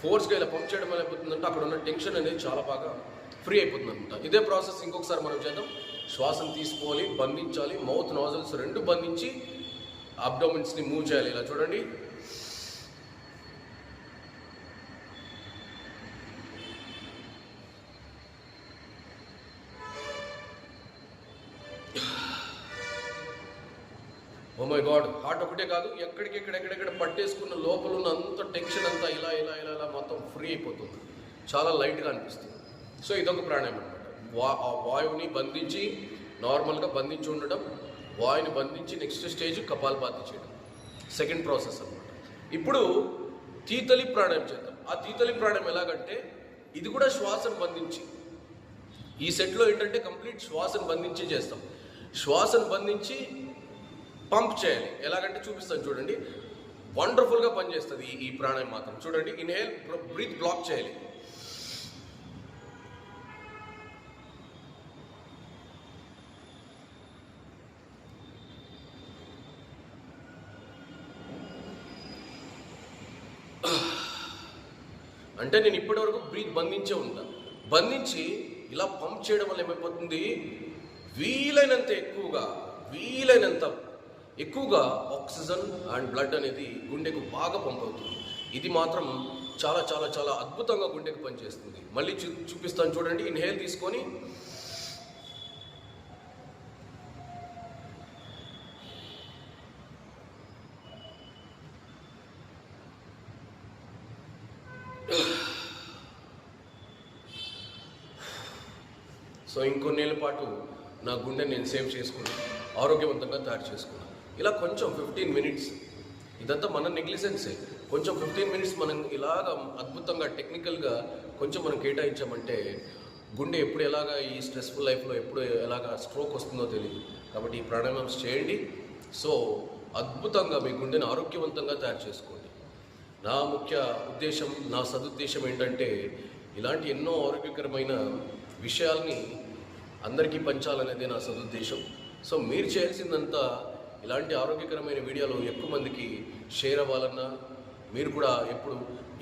ఫోర్స్గా ఇలా పంప్ చేయడం వల్ల అయిపోతుందంటే అక్కడ ఉన్న టెన్షన్ అనేది చాలా బాగా ఫ్రీ అయిపోతుంది అనమాట ఇదే ప్రాసెస్ ఇంకొకసారి మనం చేద్దాం. శ్వాసను తీసుకోవాలి బంధించాలి మౌత్ నాజల్స్ రెండు బంధించి అబ్డోమిన్స్ని మూవ్ చేయాలి. ఇలా చూడండి. ఓ మై గాడ్ హార్ట్ ఒకటే కాదు ఎక్కడికెక్కడెక్కడెక్కడ పట్టేసుకున్న లోపల ఉన్న అంత టెన్షన్ అంతా ఇలా ఇలా ఇలా ఇలా మొత్తం ఫ్రీ అయిపోతుంది. చాలా లైట్గా అనిపిస్తుంది. సో ఇదొక ప్రాణాయామం అనమాట వా ఆ వాయువుని బంధించి నార్మల్గా బంధించి ఉండడం వాయుని బంధించి నెక్స్ట్ స్టేజ్ కపాలపాతి చేయడం. సెకండ్ ప్రాసెస్ అనమాట ఇప్పుడు తీతలి ప్రాణాయం చేద్దాం. ఆ తీతలి ప్రాణాయం ఎలాగంటే ఇది కూడా శ్వాసను బంధించి. ఈ సెట్లో ఏంటంటే కంప్లీట్ శ్వాసను బంధించి చేస్తాం. శ్వాసను బంధించి పంప్ చేయాలి ఎలాగంటే చూపిస్తాను చూడండి. వండర్ఫుల్గా పనిచేస్తుంది ఈ ఈ మాత్రం. చూడండి ఇన్హేల్ బ్రీత్ బ్లాక్ చేయాలి. అంటే నేను ఇప్పటివరకు బ్రీత్ బంధించే ఉంటా. బంధించి ఇలా పంప్ చేయడం వల్ల ఏమైపోతుంది? వీలైనంత ఎక్కువగా వీలైనంత ఎక్కువగా ఆక్సిజన్ అండ్ బ్లడ్ అనేది గుండెకు బాగా పంప్ అవుతుంది. ఇది మాత్రం చాలా చాలా చాలా అద్భుతంగా గుండెకు పనిచేస్తుంది. మళ్ళీ చూ చూపిస్తాను చూడండి. ఇన్హేల్ తీసుకొని సో ఇంకొన్నేళ్ళ పాటు నా గుండె నేను సేవ్ చేసుకుని ఆరోగ్యవంతంగా తయారు చేసుకున్నాను. ఇలా కొంచెం ఫిఫ్టీన్ మినిట్స్ ఇదంతా మన నెగ్లిజెన్సే కొంచెం ఫిఫ్టీన్ మినిట్స్ మనం ఇలాగ అద్భుతంగా టెక్నికల్గా కొంచెం మనం కేటాయించామంటే గుండె ఎప్పుడు ఎలాగా ఈ స్ట్రెస్ఫుల్ లైఫ్లో ఎప్పుడు ఎలాగా స్ట్రోక్ వస్తుందో తెలియదు కాబట్టి ఈ ప్రాణాయామం చేయండి. సో అద్భుతంగా మీ గుండెని ఆరోగ్యవంతంగా తయారు చేసుకోండి. నా ముఖ్య ఉద్దేశం నా సదుద్దేశం ఏంటంటే ఇలాంటి ఎన్నో ఆరోగ్యకరమైన విషయాల్ని అందరికీ పంచాలనేదే నా సదుద్దేశం. సో మీరు చేయాల్సిందంతా ఇలాంటి ఆరోగ్యకరమైన వీడియోలు ఎక్కువ మందికి షేర్ అవ్వాలన్నా మీరు కూడా ఎప్పుడు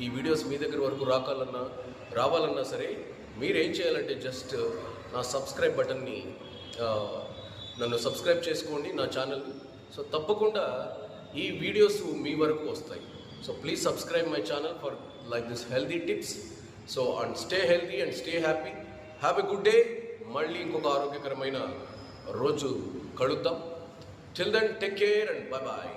ఈ వీడియోస్ మీ దగ్గర వరకు రాకాలన్నా రావాలన్నా సరే మీరేం చేయాలంటే జస్ట్ నా సబ్స్క్రైబ్ బటన్ని నన్ను సబ్స్క్రైబ్ చేసుకోండి నా ఛానల్ సో తప్పకుండా ఈ వీడియోస్ మీ వరకు వస్తాయి. So please subscribe my channel for like this healthy tips so and stay healthy and stay happy have a good day మళ్ళీ ఇంకొక ఆరోగ్యకరమైన రోజు కలుద్దాం. Till then, take care and bye bye.